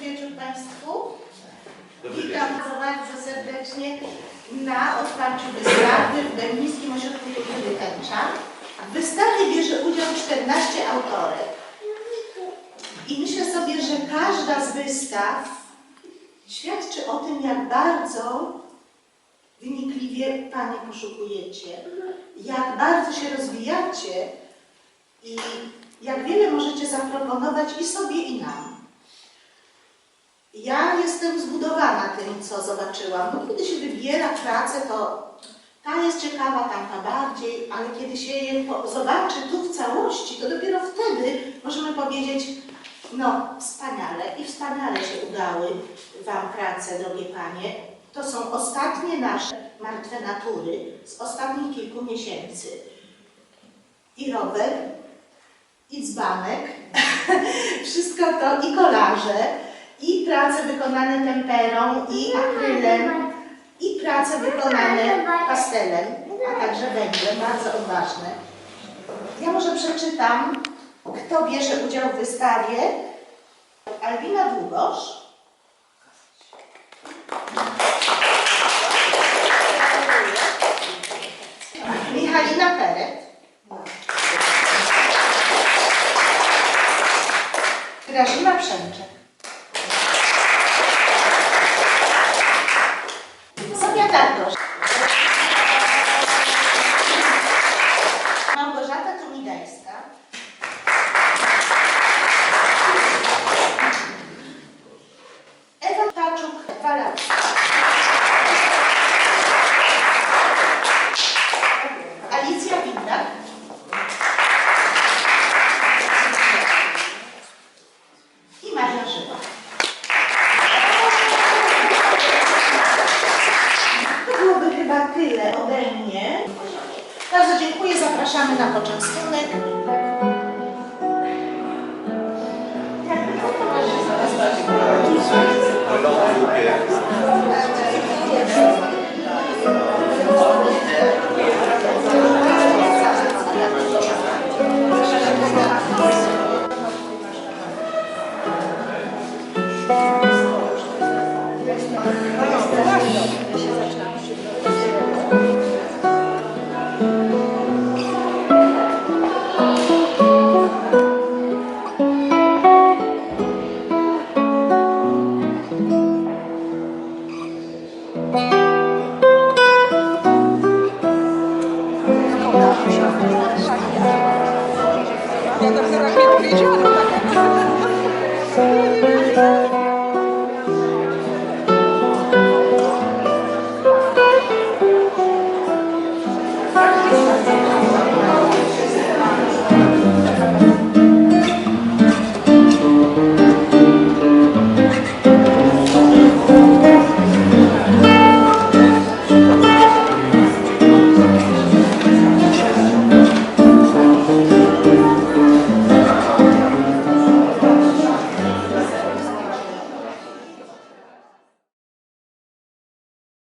wieczór Państwu. Dobry Witam bardzo serdecznie na otwarciu wystawy w Berlińskim Ośrodku Kultury Tęcza. W wystawie bierze udział 14 autorek. I myślę sobie, że każda z wystaw świadczy o tym, jak bardzo wynikliwie Panie poszukujecie, jak bardzo się rozwijacie i jak wiele możecie zaproponować i sobie, i nam. Ja jestem zbudowana tym, co zobaczyłam, bo kiedy się wybiera pracę, to ta jest ciekawa, tamta bardziej, ale kiedy się je zobaczy tu w całości, to dopiero wtedy możemy powiedzieć, no wspaniale i wspaniale się udały Wam prace, drogie Panie. To są ostatnie nasze martwe natury z ostatnich kilku miesięcy. I rower, i dzbanek, wszystko to, i kolarze, i prace wykonane temperą, i akrylem, i prace wykonane pastelem, a także węglem, bardzo odważne. Ja może przeczytam, kto bierze udział w wystawie. Albina Długosz. Michalina Peret. Grażyna Przemczek. Paczuk-Walacka. Alicja Windak. I Maria Żyła. To byłoby chyba tyle ode mnie. Bardzo dziękuję, zapraszamy na poczęstunek. Thank you. Это все ракеты приезжают.